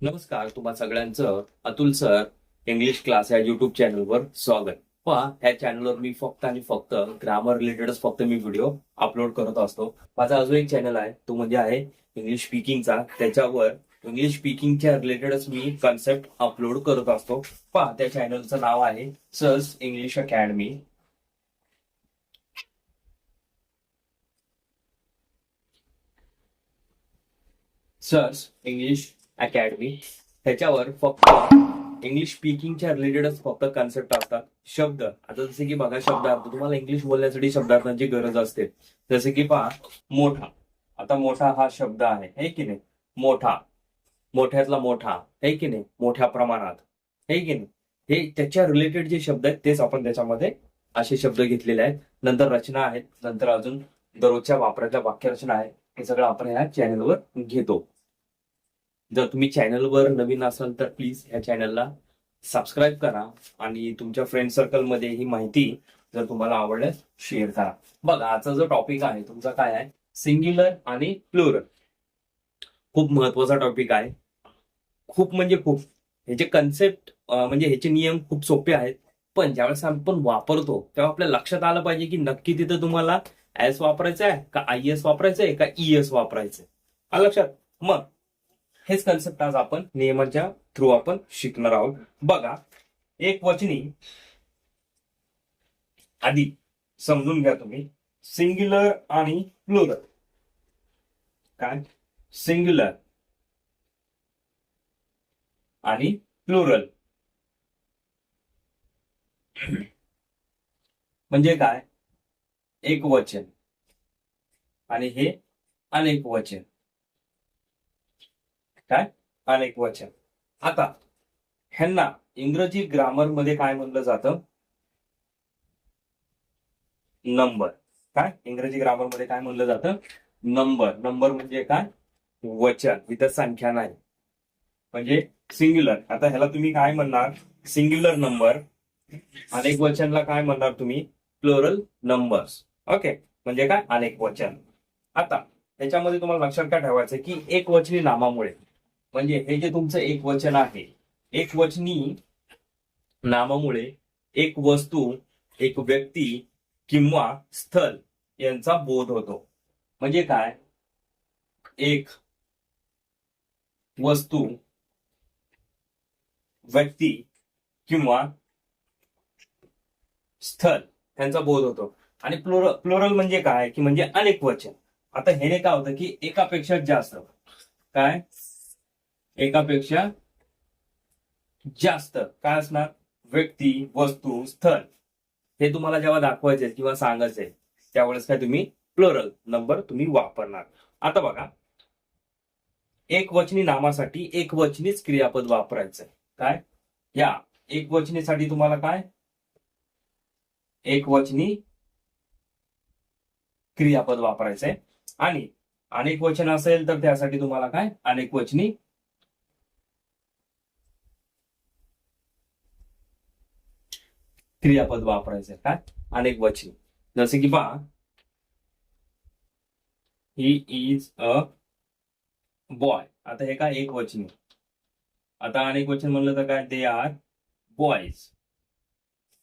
नमस्कार तुम्हा सगळ्यांचं अतुल सर इंग्लिश क्लास या युट्यूब चॅनलवर स्वागत. पहा ह्या चॅनलवर मी फक्त आणि फक्त ग्रामर रिलेटेडच फक्त मी व्हिडिओ अपलोड करत असतो. माझा अजून एक चॅनल आहे तो म्हणजे आहे इंग्लिश स्पीकिंगचा त्याच्यावर इंग्लिश स्पीकिंगच्या रिलेटेडच मी कन्सेप्ट अपलोड करत असतो. पहा त्या चॅनलचं नाव आहे sir's English academy sir's English academy ह्याच्यावर फक्त इंग्लिश स्पीकिंगच्या रिलेटेडच फक्त कन्सेप्ट असतात. शब्द. आता जसे की बघा शब्दार्थ तुम्हाला इंग्लिश बोलण्यासाठी शब्दार्थांची गरज असते. जसे की पहा मोठा. आता मोठा हा शब्द आहे हे की नाही? मोठा. मोठ्यातला मोठा हे की नाही? मोठ्या प्रमाणात. हे की नाही? हे त्याच्या रिलेटेड जे शब्द आहेत तेच आपण त्याच्यामध्ये असे शब्द घेतलेले आहेत. नंतर रचना आहेत. नंतर अजून दररोजच्या वापरातल्या वाक्यरचना आहे हे सगळं आपण ह्या चॅनलवर घेतो. जर तुम्ही चॅनलवर नवीन असाल तर प्लीज या चॅनलला सबस्क्राईब करा आणि तुमच्या फ्रेंड सर्कलमध्ये ही माहिती जर तुम्हाला आवडल्यास शेअर करा. बघा आजचा जो टॉपिक आहे तुमचा काय आहे? सिंग्युलर आणि प्लुरल खूप महत्त्वाचा टॉपिक आहे. खूप म्हणजे खूप. ह्याचे कन्सेप्ट म्हणजे ह्याचे नियम खूप सोपे आहेत. पण ज्यावेळेस आपण वापरतो तेव्हा आपल्या लक्षात आलं पाहिजे की नक्की तिथं तुम्हाला एस वापरायचं आहे का आय एस वापरायचं आहे का ई एस वापरायचं आहे लक्षात? मग हेच कन्सेप्ट आज आपण नियमांच्या थ्रू आपण शिकणार आहोत. बघा एक वचनी आधी समजून घ्या तुम्ही. सिंग्युलर आणि प्लुरल काय? सिंग्युलर आणि प्लुरल म्हणजे काय? एक वचन. आणि हे अनेक वचन. काय? अनेक वचन. आता ह्यांना इंग्रजी ग्रामरमध्ये काय म्हणलं जातं? नंबर काय? इंग्रजी ग्रामरमध्ये काय म्हणलं जातं? नंबर नंबर म्हणजे काय? वचन. इथं संख्या नाही. म्हणजे सिंग्युलर आता ह्याला तुम्ही काय म्हणणार? सिंग्युलर नंबर अनेक वचनला काय म्हणणार तुम्ही? प्लोरल नंबर्स ओके म्हणजे काय? अनेक वचन. आता त्याच्यामध्ये तुम्हाला लक्षात काय ठेवायचं की एक वचनी नामामुळे म्हणजे हे जे तुमचं एक वचन आहे एक वचनी नामामुळे एक वस्तू एक व्यक्ती किंवा स्थल यांचा बोध होतो. म्हणजे काय? एक वस्तू व्यक्ती किंवा स्थल यांचा बोध होतो. आणि प्लोरल प्लोरल म्हणजे काय? की म्हणजे अनेक वचन. आता हे काय होतं की एकापेक्षा जास्त. काय? एकापेक्षा जास्त. काय असणार? व्यक्ती वस्तू स्थळ. हे तुम्हाला जेव्हा दाखवायचे किंवा सांगायचे त्यावेळेस काय तुम्ही प्लोरल नंबर तुम्ही वापरणार. आता बघा. एक वचनी नामासाठी एक वचनीच क्रियापद वापरायचं काय? या. एक वचनीसाठी तुम्हाला काय? एक वचनी क्रियापद वापरायचंय आणि अनेक वचन असेल तर त्यासाठी तुम्हाला काय? अनेक वचनी क्रियापद वापरायचं काय? अनेक वचन. जसे की पहा. ही इज अ बॉय आता हे काय? एक वचन आता अनेक वचन म्हणलं तर काय? दे आर बॉयज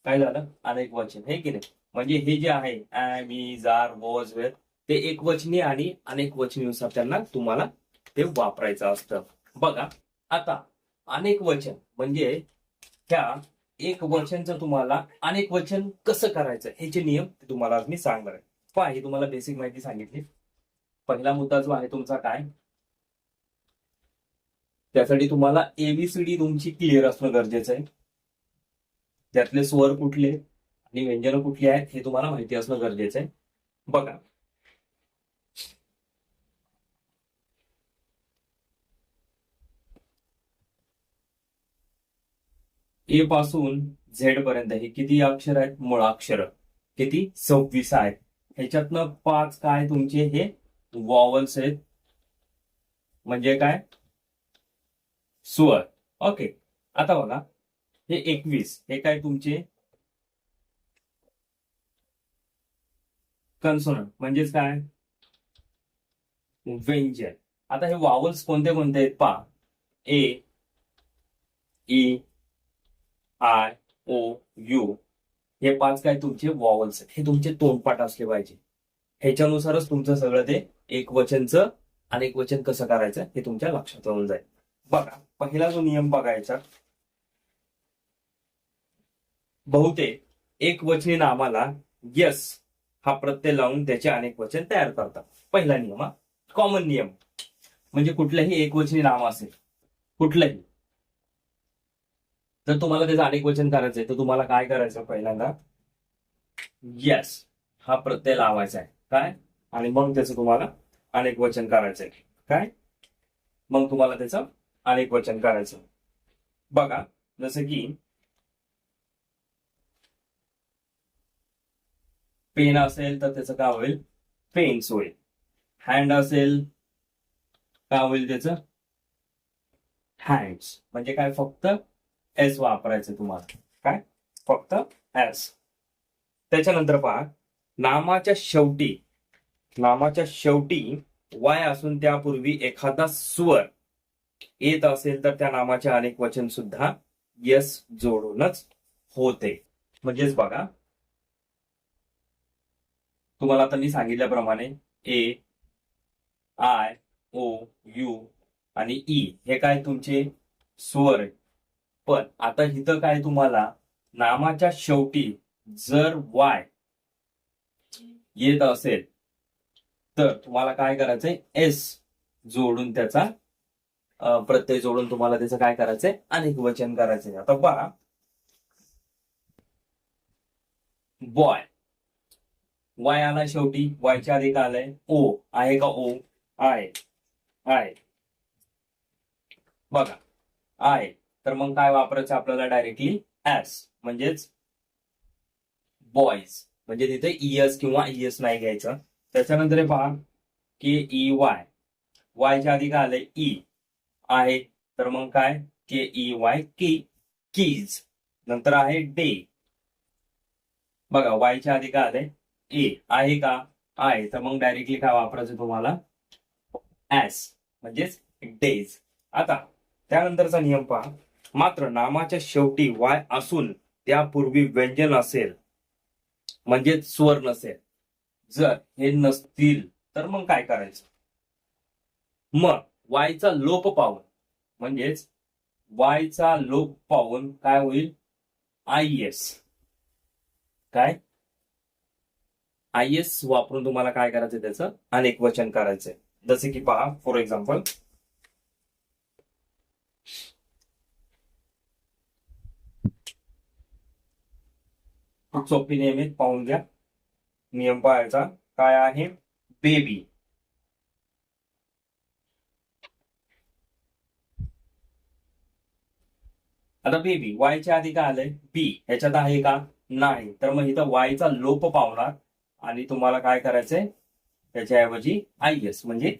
काय झालं? अनेक वचन. हे की नाही? म्हणजे हे जे आहे am is are was were ते एक वचनी आणि अनेक वचनीनुसार त्यांना तुम्हाला ते वापरायचं असतं. बघा. आता अनेक वचन म्हणजे ह्या एक वचनचं तुम्हाला अनेक वचन कसं करायचं ह्याचे नियम तुम्हाला आज मी सांगणार आहे. पहा ही तुम्हाला बेसिक माहिती सांगितली. पहिला मुद्दा जो आहे तुमचा काय? त्यासाठी तुम्हाला एबीसीडी तुमची क्लिअर असणं गरजेचं आहे. त्यातले स्वर कुठले आणि व्यंजन कुठली आहेत हे तुम्हाला माहिती असणं गरजेचं आहे. बघा ए पासून झेड पर्यंत हे किती अक्षर आहेत? मुळाक्षर किती? सव्वीस आहेत. ह्याच्यातनं पाच काय तुमचे? हे वॉवल्स आहेत. म्हणजे काय? सुअर ओके आता बघा. हे एकवीस. हे काय तुमचे? कन्सोनंट म्हणजेच काय? व्यंजन. आता हे वावल्स कोणते कोणते आहेत? पा A E I O U हे पाच काय तुमचे वॉवल्स आहेत. हे तुमचे तोंडपाठ असले पाहिजे. ह्याच्यानुसारच तुमचं सगळं ते एक वचनचं आणि एक वचन कसं करायचं हे तुमच्या लक्षात येऊन जाईल. बघा पहिला जो नियम बघायचा बहुतेक एक वचनी नामाला यस हा प्रत्यय लावून त्याचे अनेक वचन तयार करतात. पहिला नियम हा. कॉमन नियम. म्हणजे कुठलंही एक वचनी नाम असेल कुठलंही. जर तुम्हाला त्याचं अनेक वचन करायचंय तर तुम्हाला काय करायचं पहिल्यांदा? यस हा प्रत्यय लावायचा आहे. काय? आणि मग त्याचं तुम्हाला अनेक वचन करायचंय काय? मग तुम्हाला त्याचं अनेक वचन करायचं. बघा जसं की पेन असेल तर त्याचं काय होईल? पेन्स होईल. हँड असेल काय होईल त्याचं? हँड्स म्हणजे काय? फक्त एस वापरायचं तुम्हाला. काय? फक्त एस त्याच्यानंतर पहा नामाच्या शेवटी नामाच्या शेवटी वाय असून त्यापूर्वी एखादा स्वर येत असेल तर त्या नामाचे अनेक वचन सुद्धा यस जोडूनच होते. म्हणजेच बघा तुम्हाला आता मी सांगितल्याप्रमाणे ए आय ओ यू आणि ई हे काय तुमचे? स्वर पण आता इथं काय तुम्हाला नामाच्या शेवटी जर वाय येत असेल तर तुम्हाला काय करायचंय? एस जोडून त्याचा प्रत्यय जोडून तुम्हाला त्याचं काय करायचंय? अनेक वचन करायचंय. आता बघा. बॉय. वाय आला शेवटी. वायच्या आधी का आलंय. ओ. आहे का ओ? आहे. आय बघा. आय तर मग काय वापरायचं आपल्याला डायरेक्टली ऍस म्हणजेच बॉईज म्हणजे तिथे इएस किंवा इएस नाही घ्यायचं. त्याच्यानंतर हे पहा के ई e, वाय वायच्या आधी काय आलंय? ई आहे. तर मग काय? K E Y key e, keys नंतर आहे डे बघा वायच्या आधी काय आलंय? ए आहे का? आहे. तर मग डायरेक्टली काय वापरायचं तुम्हाला? ऍस म्हणजेच डेज आता त्यानंतरचा नियम पहा. मात्र नामाच्या शेवटी वाय असून त्यापूर्वी व्यंजन असेल म्हणजेच स्वर नसेल जर हे नसतील तर मग काय करायचं? मग वायचा लोप पाहून म्हणजेच वायचा लोप पाहून काय होईल? I S. काय? आय एस वापरून तुम्हाला काय करायचं त्याचं? अनेक वचन करायचंय. जसे की पहा फॉर एक्झाम्पल सोपी नियम आहेत पाहून घ्या. नियम पाहायचा काय आहे? बेबी. आता बेबी वायच्या आधी काय आलंय? बी ह्याच्यात आहे का? नाही. तर मग इथं वायचा लोप पावणार. आणि तुम्हाला काय करायचंय? त्याच्याऐवजी आय एस म्हणजे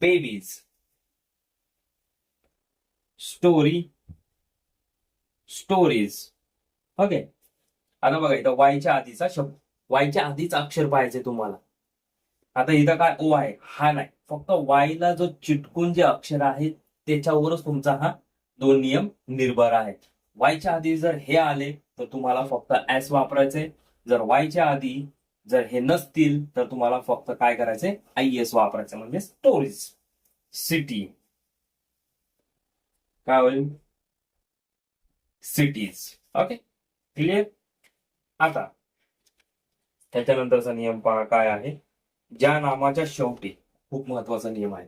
बेबीज स्टोरी स्टोरीज ओके आता बघा इथं वायच्या आधीचा शब्द वायच्या आधीच अक्षर पाहायचे तुम्हाला. आता इथं काय ओ आहे हा नाही. फक्त वायला जो चिटकून जे अक्षर आहे त्याच्यावरच तुमचा हा दोन नियम निर्भर आहे वायच्या आधी जर हे आले तर तुम्हाला फक्त एस वापरायचे जर वायच्या आधी जर हे नसतील तर तुम्हाला फक्त काय करायचे आय एस वापरायचे म्हणजे स्टोरीज सिटी काय होईल? सिटीज ओके क्लिअर आता त्याच्यानंतरचा नियम पहा काय आहे. ज्या नामाच्या शेवटी खूप महत्त्वाचा नियम आहे.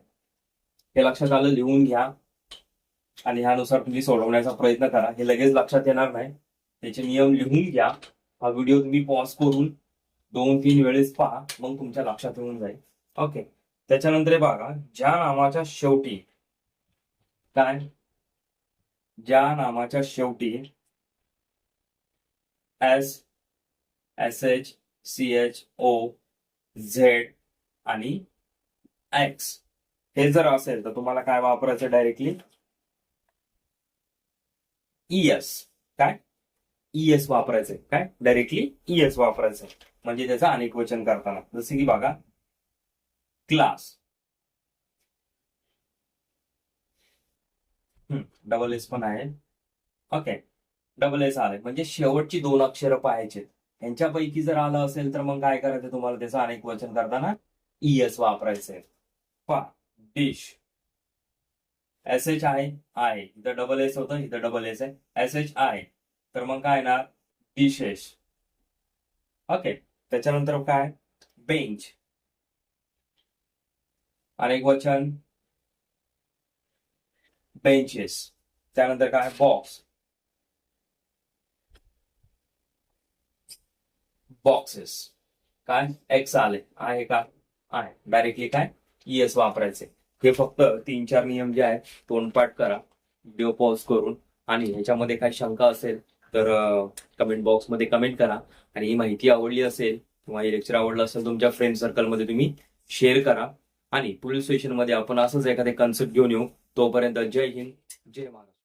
हे लक्षात आलं लिहून घ्या. आणि ह्यानुसार तुम्ही सोडवण्याचा प्रयत्न करा. हे लगेच लक्षात येणार नाही. त्याचे नियम लिहून घ्या. हा व्हिडिओ तुम्ही पॉज करून दोन तीन वेळेस पहा. मग तुमच्या लक्षात येऊन जाईल. ओके. त्याच्यानंतर बघा ज्या नामाच्या शेवटी काय? ज्या नामाच्या शेवटी S S H C H O Z आणि एक्स हे जर असेल तर तुम्हाला काय वापरायचं डायरेक्टली ईएस काय? इएस वापरायचंय. काय? डायरेक्टली ईएस वापरायचंय. म्हणजे त्याचं अनेक वचन करताना. जसे की बघा क्लास डबल एस पण आहे. ओके डबल एस आले म्हणजे शेवटची दोन अक्षरं पाहायचे यांच्यापैकी जर आलं असेल तर मग काय करायचं तुम्हाला त्याचं अनेक वचन करताना? ईएस वापरायचंय. पा डिश एस एच आहे आय इथं डबल एस होतं इथं डबल एस आहे. एस एच आय तर मग काय येणार? डिशेस ओके त्याच्यानंतर काय? बेंच अनेक वचन. बेंचेस त्यानंतर काय? बॉक्स बॉक्सेस काय? एक्स आले. आहे का? आहे. डायरेक्टली काय? येस वापरायचे. हे फक्त तीन चार नियम जे आहेत तोंडपाठ करा. व्हिडिओ पॉज करून. आणि ह्याच्यामध्ये काही शंका असेल तर कमेंट बॉक्समध्ये कमेंट करा. आणि ही माहिती आवडली असेल किंवा हे लेक्चर आवडलं असेल तुमच्या फ्रेंड सर्कलमध्ये तुम्ही शेअर करा. आणि पुढील सेशनमध्ये आपण असंच एखादे कन्सेप्ट घेऊन येऊ. तोपर्यंत जय हिंद जय महाराज